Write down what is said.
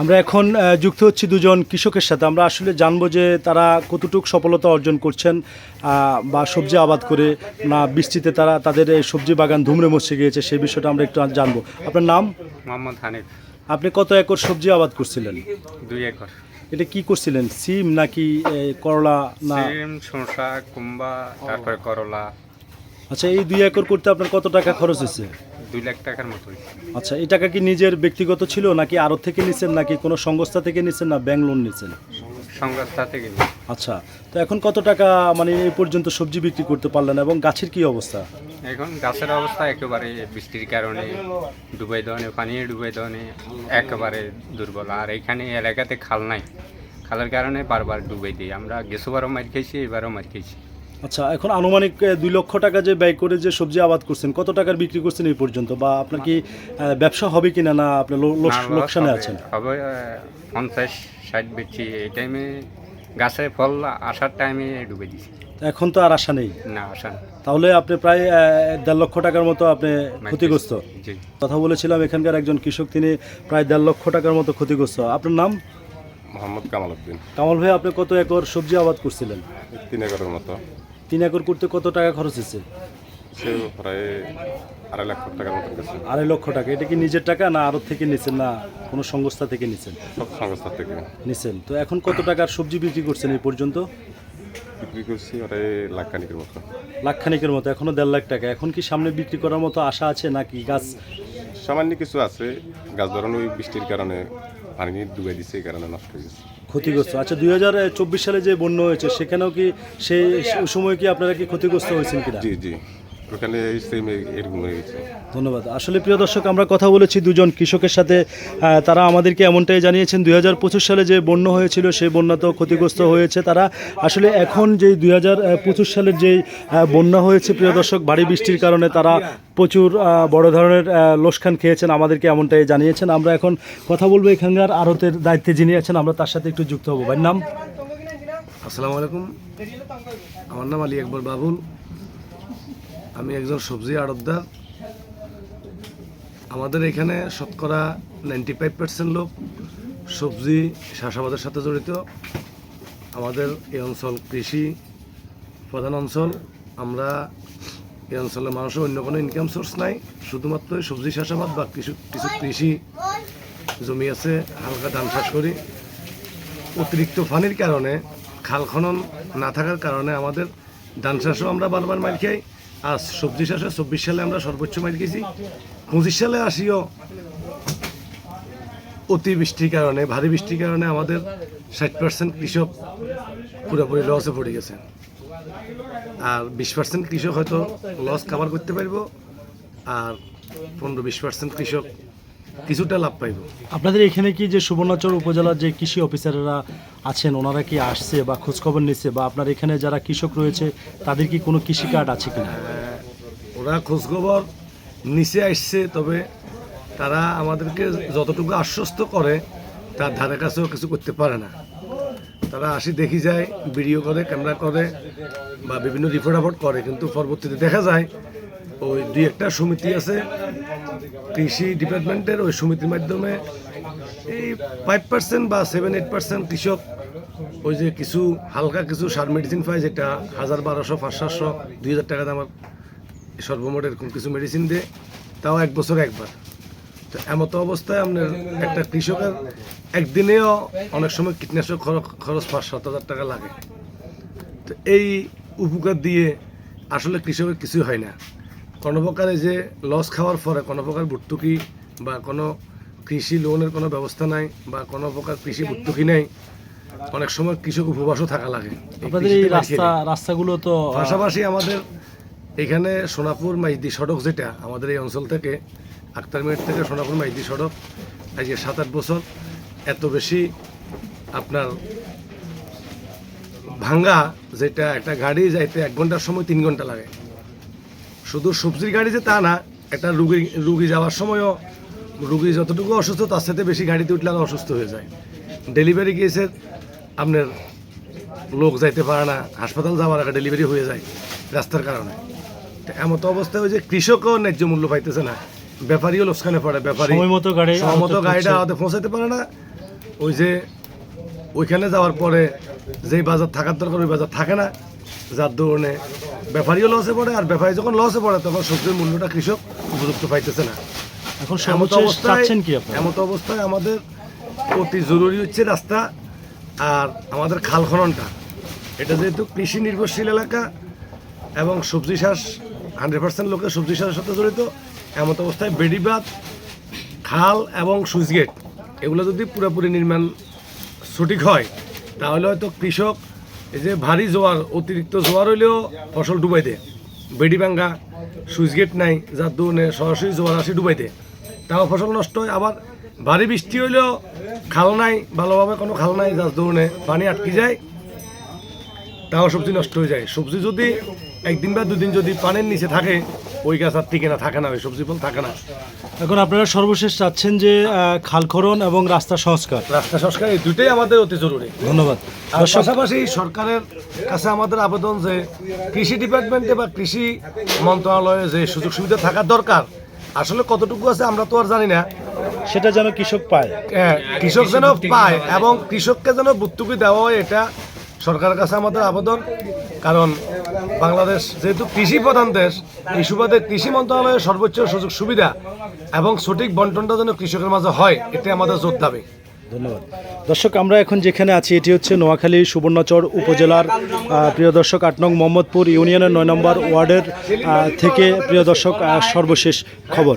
আমরা এখন যুক্ত হচ্ছি দুজন কৃষকের সাথে। আমরা আসলে জানব যে তারা কতটুকু সফলতা অর্জন করছেন বা সবজি আবাদ করে না বৃষ্টিতে তারা তাদের এই সবজি বাগান ধুমড়ে মুছে গিয়েছে সেই বিষয়টা আমরা একটু জানব। আপনার নাম? মোহাম্মদ হানিফ। আপনি কত একর সবজি আবাদ করছিলেন? দুই একর। এটা কি করছিলেন সিম নাকি করলা না? সিম শসা কুম্বা তারপরে করলা। আচ্ছা এই দুই একর করতে আপনার কত টাকা খরচ হয়েছে? দুই লাখ টাকার মতোই। আচ্ছা এই টাকা কি নিজের ব্যক্তিগত ছিল নাকি আরও থেকে নিছেন নাকি কোনো সংস্থা থেকে নিছেন না ব্যাংক লোন নিছেন? সংস্থা থেকে। আচ্ছা তো এখন কত টাকা মানে এই পর্যন্ত সবজি বিক্রি করতে পারলেন এবং গাছের কি অবস্থা? এখন গাছের অবস্থা একেবারে বৃষ্টির কারণে ডুবাই দেওয়ানে পানি ডুবাই দেওয়ানে একেবারে দুর্বল। আর এখানে এলাকাতে খাল নাই। খালের কারণে বারবার ডুবাই দিই। আমরা গেছোবারও মার খেয়েছি এবারও মার খেয়েছি আচ্ছা এখন আনুমানিক দুই লক্ষ টাকা যে ব্যয় করে যে সবজি আবাদ করছেন কত টাকার বিক্রি করছেন এই পর্যন্ত? বা আপনার কি ব্যবসা হবে কিনা না আপনি লোকসানে। আছেন? হবে পঞ্চাশ ষাট বেচছি এই টাইমে গাছে ফল আসার টাইমে ডুবে দিছি। এখন তো আর আশা নেই? না না। তাহলে আপনি প্রায় দেড় লক্ষ টাকার মতো আপনি ক্ষতিগ্রস্ত। কথা বলেছিলাম এখানকার একজন কৃষক তিনি প্রায় দেড় লক্ষ টাকার মতো ক্ষতিগ্রস্ত। আপনার নাম? মোহাম্মদ কামাল উদ্দিন। কামাল ভাই আপনি কত একর সবজি আবাদ করছিলেন? তিন একরের মতো। তিন একর করতে কত টাকা খরচ হয়েছে? সে প্রায় আড়াই লাখ টাকার গেছে। আড়াই লক্ষ টাকা। এটা কি নিজের টাকা না আরও থেকে নিছেন না কোনো সংস্থা থেকে নিছেন? সব সংস্থা থেকে। নিছেন। তো এখন কত টাকার সবজি বিক্রি করছেন এই পর্যন্ত? বিক্রি করছি প্রায় লাখ খানিকের মতো। লাখখানিকের মতো এখনও দেড় লাখ টাকা। এখন কি সামনে বিক্রি করার মতো আশা আছে নাকি গাছ? সামান্য কিছু আছে। গাছ ধরুন ওই বৃষ্টির কারণে পানি ডুবে দিছে এই কারণে নষ্ট হয়ে গেছে। ক্ষতিগ্রস্ত। আচ্ছা দুই হাজার চব্বিশ সালে যে বন্যা হয়েছে সেখানেও কি সেই সময় কি আপনারা কি ক্ষতিগ্রস্ত হয়েছেন কিনা? জি জি। ওখানে সেম এরকম হয়ে গেছে। ধন্যবাদ। আসলে প্রিয় দর্শক আমরা কথা বলেছি দুজন কৃষকের সাথে। তারা আমাদেরকে এমনটাই জানিয়েছেন দুই হাজার পঁচিশ সালে যে বন্যা হয়েছিল সেই বন্যা তো ক্ষতিগ্রস্ত হয়েছে তারা। আসলে এখন যেই দুই হাজার পঁচিশ সালের যেই বন্যা হয়েছে প্রিয় দর্শক ভারী বৃষ্টির কারণে তারা প্রচুর বড় ধরনের লোসখান খেয়েছেন আমাদেরকে এমনটাই জানিয়েছেন। আমরা এখন কথা বলব এখানকার আড়তের দায়িত্বে যিনি আছেন আমরা তার সাথে একটু যুক্ত হব। ভাই নাম? আসসালামু আলাইকুম। আমার নাম আলী আকবর বাবুল। আমি একজন সবজি আড়তদার। আমাদের এখানে শতকরা নাইনটি ফাইভ পার্সেন্ট লোক সবজি চাষাবাদের সাথে জড়িত। আমাদের এই অঞ্চল কৃষি প্রধান অঞ্চল। আমরা এই অঞ্চলের মানুষের অন্য কোনো ইনকাম সোর্স নাই। শুধুমাত্র সবজি চাষাবাদ বা কিছু কিছু কৃষি জমি আছে, হালকা ধান চাষ করি। অতিরিক্ত পানির কারণে, খাল খনন না থাকার কারণে আমাদের ধান চাষও আমরা বারবার মাইল খাই। আর সবজি চাষে চব্বিশ সালে আমরা সর্বোচ্চ মাইল গেছি। পঁচিশ সালে আসিও অতি বৃষ্টির কারণে, ভারী বৃষ্টির কারণে আমাদের ষাট পার্সেন্ট কৃষক পুরোপুরি লসে পড়ে গেছে। আর বিশ পার্সেন্ট কৃষক হয়তো লস কাভার করতে পারব, আর পনেরো বিশ পার্সেন্ট কৃষক কিছুটা লাভ পাইব। আপনাদের এখানে কি যে সুবর্ণচর উপজেলার যে কৃষি অফিসাররা আছেন ওনারা কি আসছে বা খোঁজখবর নিচ্ছে বা আপনার এখানে যারা কৃষক রয়েছে তাদের কি কোনো কৃষি কার্ড আছে কিনা? ওরা খোঁজখবর নিচে আসছে তবে তারা আমাদেরকে যতটুকু আশ্বস্ত করে তার ধারে কাছেও কিছু করতে পারে না। তারা আসি দেখি যায় ভিডিও করে ক্যামেরা করে বা বিভিন্ন রিপোর্ট আপোর্ট করে কিন্তু পরবর্তীতে দেখা যায় ওই দুই একটা সমিতি আছে কৃষি ডিপার্টমেন্টের ওই সমিতির মাধ্যমে এই ফাইভ পার্সেন্ট বা সেভেন এইট পার্সেন্ট কৃষক, ওই যে কিছু হালকা কিছু সার মেডিসিন পায়, যেটা হাজার বারোশো পাঁচ সাতশো দুই হাজার টাকা দামের সর্বমোট এরকম কিছু মেডিসিন দিয়ে, তাও এক বছর একবার। তো এমতো অবস্থায় আপনার একটা কৃষকের একদিনেও অনেক সময় কীটনাশক খরচ- খরচ পাঁচ, সাত হাজার টাকা লাগে। তো এই উপকার দিয়ে আসলে কৃষকের কিছুই হয় না। কোনো প্রকারে যে লস খাওয়ার পরে কোনো প্রকার ভর্তুকি বা কোনো কৃষি লোনের কোনো ব্যবস্থা নাই বা কোনো প্রকার কৃষি ভর্তুকি নেই অনেক সময় কৃষক উপবাসও থাকা লাগে। আপনাদের এই রাস্তা রাস্তাগুলো তো পাশাপাশি আমাদের এখানে সোনাপুর মাইদি সড়ক যেটা আমাদের এই অঞ্চল থেকে আক্তারমেট থেকে সোনাপুর মাইদি সড়ক আজকে সাত আট বছর এত বেশি আপনার ভাঙ্গা যেটা একটা গাড়ি যাইতে এক ঘণ্টার সময় তিন ঘণ্টা লাগে। শুধু সবজির গাড়ি যে তা না একটা রুগী রুগী যাওয়ার সময়ও রুগী যতটুকু অসুস্থ তার সাথে বেশি গাড়িতে উঠলে অসুস্থ হয়ে যায়। ডেলিভারি কেসে আপনার লোক যাইতে পারে না হাসপাতাল যাওয়ার আগে ডেলিভারি হয়ে যায় রাস্তার কারণে। তো এমতো অবস্থায় ওই যে কৃষকও ন্যায্য মূল্য পাইতেছে না। ব্যাপারীও লোকসানে পড়ে ব্যাপারী মতো গাড়ি মতো গাড়িটা। আমাদের পৌঁছাতে পারে না। ওই যে ওইখানে যাওয়ার পরে যেই বাজার থাকার দরকার ওই বাজার থাকে না। যার দৌড়ে ব্যাপারীও লসে পড়ে আর ব্যাপারী যখন লসে পড়ে তখন সবজির মূল্যটা কৃষক উপযুক্ত পাইতেছে না। এখন এমত অবস্থায় এমত অবস্থায় আমাদের অতি জরুরি হচ্ছে রাস্তা আর আমাদের খাল খননটা এটা যেহেতু কৃষি নির্ভরশীল এলাকা এবং সবজি চাষ হান্ড্রেড পার্সেন্ট লোকের সবজি চাষের সাথে জড়িত এমত অবস্থায় বেডিবাদ খাল এবং সুইচ গেট এগুলো যদি পুরোপুরি নির্মাণ সঠিক হয় তাহলে হয়তো কৃষক এই যে ভারী জোয়ার, অতিরিক্ত জোয়ার হইলেও ফসল ডুবাই দেয় বেডি ভাঙ্গা, সুইচ গেট নাই যার দৌনে সরাসরি জোয়ার আসি ডুবাই দেয় তাও ফসল নষ্ট হয়, আবার ভারী বৃষ্টি হইলেও খাল নাই, ভালোভাবে কোনো খাল নাই যার দৌনে পানি আটকে যায়, তাও সবজি নষ্ট হয়ে যায়। সবজি যদি একদিন বা দুদিন যদি পানির নিচে থাকে ওই গাছ আর টিকে না থাকে না ওই সবজি ফল থাকে না। এখন আপনারা সর্বশেষ চাচ্ছেন যে খালখরণ এবং রাস্তা সংস্কার। রাস্তা সংস্কার এই দুটোই আমাদের অতি জরুরি। ধন্যবাদ। আর পাশাপাশি সরকারের কাছে আমাদের আবেদন যে কৃষি ডিপার্টমেন্টে বা কৃষি মন্ত্রণালয়ে যে সুযোগ সুবিধা থাকার দরকার আসলে কতটুকু আছে আমরা তো আর জানি না। সেটা যেন কৃষক পায়। হ্যাঁ, কৃষক যেন পায় এবং কৃষককে যেন ভর্তুকি দেওয়া হয় এটা সরকারের কাছে আমাদের আবেদন। কারণ বাংলাদেশ যেহেতু কৃষি প্রধান দেশ, এই সুবাদে কৃষি মন্ত্রণালয়ের সর্বোচ্চ সুযোগ সুবিধা এবং সঠিক বন্টনটা যেন কৃষকের মাঝে হয় এটি আমাদের জোর দাবি। ধন্যবাদ। দর্শক, আমরা এখন যেখানে আছি, এটি হচ্ছে নোয়াখালী সুবর্ণচর উপজেলার প্রিয় দর্শক, আট নং মোহাম্মদপুর ইউনিয়নের নয় নম্বর ওয়ার্ডের থেকে প্রিয় দর্শক সর্বশেষ খবর।